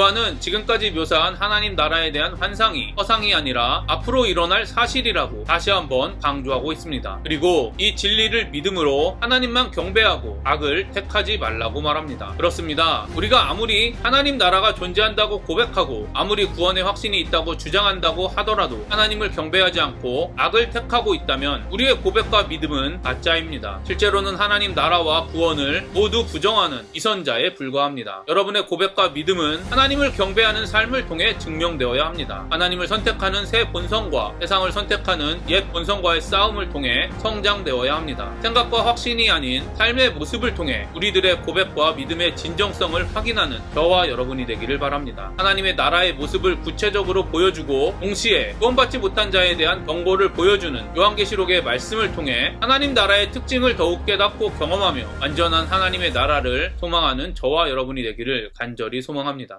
요한은 지금까지 묘사한 하나님 나라에 대한 환상이 허상이 아니라 앞으로 일어날 사실이라고 다시 한번 강조하고 있습니다. 그리고 이 진리를 믿음으로 하나님만 경배하고 악을 택하지 말라고 말합니다. 그렇습니다. 우리가 아무리 하나님 나라가 존재한다고 고백하고 아무리 구원의 확신이 있다고 주장한다고 하더라도 하나님을 경배하지 않고 악을 택하고 있다면 우리의 고백과 믿음은 가짜입니다. 실제로는 하나님 나라와 구원을 모두 부정하는 이선자에 불과합니다. 여러분의 고백과 믿음은 하나님 을 경배하는 삶을 통해 증명되어야 합니다. 하나님을 선택하는 새 본성과 세상을 선택하는 옛 본성과의 싸움을 통해 성장되어야 합니다. 생각과 확신이 아닌 삶의 모습을 통해 우리들의 고백과 믿음의 진정성을 확인하는 저와 여러분이 되기를 바랍니다. 하나님의 나라의 모습을 구체적으로 보여주고 동시에 구원받지 못한 자에 대한 경고를 보여주는 요한계시록의 말씀을 통해 하나님 나라의 특징을 더욱 깨닫고 경험하며 완전한 하나님의 나라를 소망하는 저와 여러분이 되기를 간절히 소망합니다.